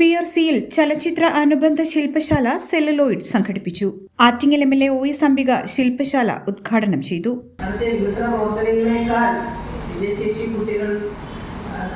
B R സിയിൽ ചലച്ചിത്ര അനുബന്ധ ശില്പശാല സെല്ലുലോയിഡ് സംഘടിപ്പിച്ചു. Attingal M L A O S Ambika ശില്പശാല ഉദ്ഘാടനം ചെയ്തു. ഭിന്നശേഷി കുട്ടികൾ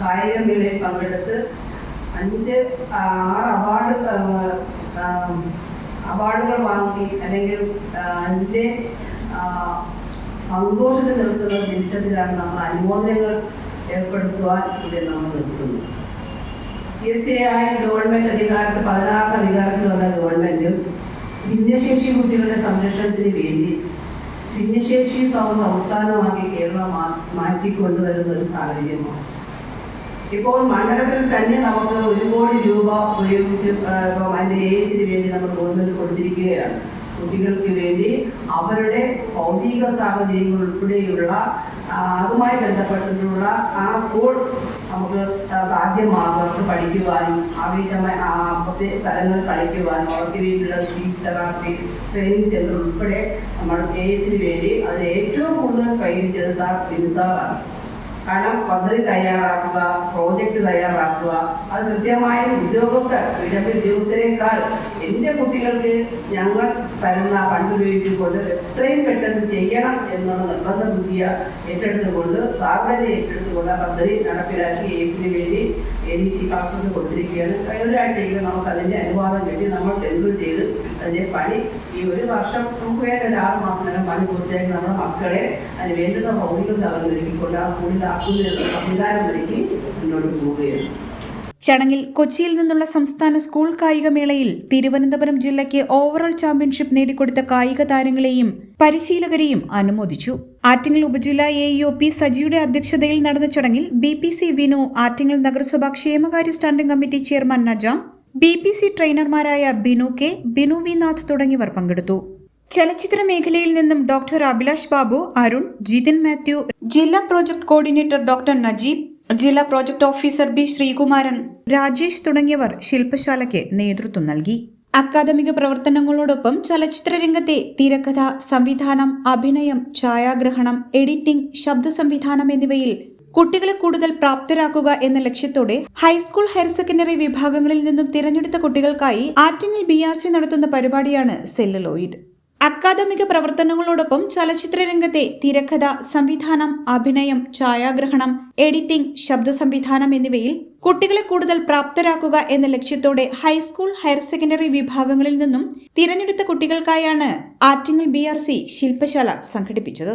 കായിക പങ്കെടുത്ത് അഞ്ച് ആറ് അവാർഡ് അവാർഡുകൾ വാങ്ങി അല്ലെങ്കിൽ അതിന്റെ സന്തോഷത്തിൽ നിർത്തുന്ന നിമിഷത്തിലാണ് നമ്മൾ അനുമോദനങ്ങൾ ഏർപ്പെടുത്തുവാൻ ഇതിൽ നമ്മൾ നിർത്തുന്നത് തീർച്ചയായും ഗവൺമെന്റ് അധികാരത്തിൽ പതിനാറ് അധികാരത്തിൽ വന്ന ഗവൺമെന്റും ഭിന്നശേഷി കുട്ടികളുടെ സംരക്ഷണത്തിന് വേണ്ടി ഭിന്നശേഷി സംസ്ഥാനമാക്കി കേരളം മാറ്റിക്കൊണ്ടുവരുന്ന ഒരു സാഹചര്യമാണ്. ഇപ്പോൾ മണ്ഡലത്തിൽ തന്നെ നമുക്ക് ഒരു കോടി രൂപ ഉപയോഗിച്ച് അതിന്റെ ഏജിന് വേണ്ടി നമ്മൾ ഗവൺമെന്റ് കൊടുത്തിരിക്കുകയാണ്. കുട്ടികൾക്ക് വേണ്ടി അവരുടെ ഭൗതിക സാഹചര്യങ്ങൾ ഉൾപ്പെടെയുള്ള അതുമായി ബന്ധപ്പെട്ടിട്ടുള്ള ആ സ്കൂൾ നമുക്ക് സാധ്യമാകും. പഠിക്കുവാനും ആവശ്യമായ അപ്പത്തെ സ്ഥലങ്ങൾ കളിക്കുവാനും അവർക്ക് വേണ്ടിയുള്ള സ്പീച്ച് തെറാപ്പി ട്രെയിനിങ് സെന്റർ ഉൾപ്പെടെ നമ്മൾ എയ്സിന് വേണ്ടി അതിൽ ഏറ്റവും കൂടുതൽ ട്രെയിൻ ചെയ്ത സാർ സിൻസാറാണ് കാരണം പദ്ധതി തയ്യാറാക്കുക പ്രോജക്റ്റ് തയ്യാറാക്കുക. അത് കൃത്യമായ ഉദ്യോഗസ്ഥർ ഇടത് ഉദ്യോഗസ്ഥരെക്കാൾ എന്റെ കുട്ടികൾക്ക് ഞങ്ങൾ തരുന്ന ഫണ്ട് ഉപയോഗിച്ചുകൊണ്ട് എത്രയും പെട്ടെന്ന് ചെയ്യണം എന്നുള്ള നിർബന്ധ ബുദ്ധിയ ഏറ്റെടുത്തുകൊണ്ട് സാർവജന ഏറ്റെടുത്തുകൊണ്ട് പദ്ധതി നടപ്പിലാക്കി എ സിന് വേണ്ടി എ ഡി സി കളക്ടറിന് കൊടുത്തിരിക്കുകയാണ്. ഒരാഴ്ചയിൽ നമുക്ക് അതിന്റെ അനുവാദം കിട്ടി. നമ്മൾ ടെൻഡർ ചെയ്ത് അതിന്റെ പണി ഈ ഒരു വർഷം നമുക്ക് വേണ്ട ഒരു ആറ് മാസത്തിനകം പണി പൂർത്തിയാക്കി നമ്മുടെ മക്കളെ അതിന് വേണ്ടുന്ന ഭൗതിക സാധനം ഒരുക്കിക്കൊണ്ട് ആ സ്കൂളിലാക്കുന്നതിനുള്ള ചടങ്ങിൽ കൊച്ചിയിൽ നിന്നുള്ള സംസ്ഥാന സ്കൂൾ കായികമേളയിൽ തിരുവനന്തപുരം ജില്ലയ്ക്ക് ഓവറോൾ ചാമ്പ്യൻഷിപ്പ് നേടിക്കൊടുത്ത കായിക താരങ്ങളെയും പരിശീലകരെയും അനുമോദിച്ചു. ആറ്റിങ്ങൽ ഉപജില്ല എ ഇ പി സജിയുടെ അധ്യക്ഷതയിൽ നടന്ന ചടങ്ങിൽ B P C Vinu Attingal നഗരസഭാ ക്ഷേമകാര്യ standing committee chairman Najam B P C ട്രെയിനർമാരായ Binu K Binu V Nath തുടങ്ങിയവർ പങ്കെടുത്തു. ചലച്ചിത്ര മേഖലയിൽ നിന്നും ഡോക്ടർ അഭിലാഷ് ബാബു അരുൺ ജിതിൻ മാത്യു ജില്ലാ പ്രോജക്ട് കോർഡിനേറ്റർ ഡോക്ടർ നജീബ് ജില്ലാ project officer B Sreekumaran Rajesh തുടങ്ങിയവർ ശില്പശാലയ്ക്ക് നേതൃത്വം നൽകി. അക്കാദമിക പ്രവർത്തനങ്ങളോടൊപ്പം ചലച്ചിത്ര രംഗത്തെ തിരക്കഥ സംവിധാനം അഭിനയം ഛായാഗ്രഹണം എഡിറ്റിംഗ് ശബ്ദ സംവിധാനം എന്നിവയിൽ കുട്ടികളെ കൂടുതൽ പ്രാപ്തരാക്കുക എന്ന ലക്ഷ്യത്തോടെ ഹൈസ്കൂൾ ഹയർ സെക്കൻഡറി വിഭാഗങ്ങളിൽ നിന്നും തിരഞ്ഞെടുത്ത കുട്ടികൾക്കായി ആറ്റിങ്ങിൽ ബി നടത്തുന്ന പരിപാടിയാണ് സെല്ലുലോയിഡ്. അക്കാദമിക പ്രവർത്തനങ്ങളോടൊപ്പം ചലച്ചിത്ര രംഗത്തെ തിരക്കഥ സംവിധാനം അഭിനയം ഛായാഗ്രഹണം എഡിറ്റിംഗ് ശബ്ദ സംവിധാനം എന്നിവയിൽ കുട്ടികളെ കൂടുതൽ പ്രാപ്തരാക്കുക എന്ന ലക്ഷ്യത്തോടെ ഹൈസ്കൂൾ ഹയർ സെക്കൻഡറി വിഭാഗങ്ങളിൽ നിന്നും തിരഞ്ഞെടുത്ത കുട്ടികൾക്കായാണ് ആറ്റിങ്ങൽ ബി ആർ ശില്പശാല സംഘടിപ്പിച്ചത്.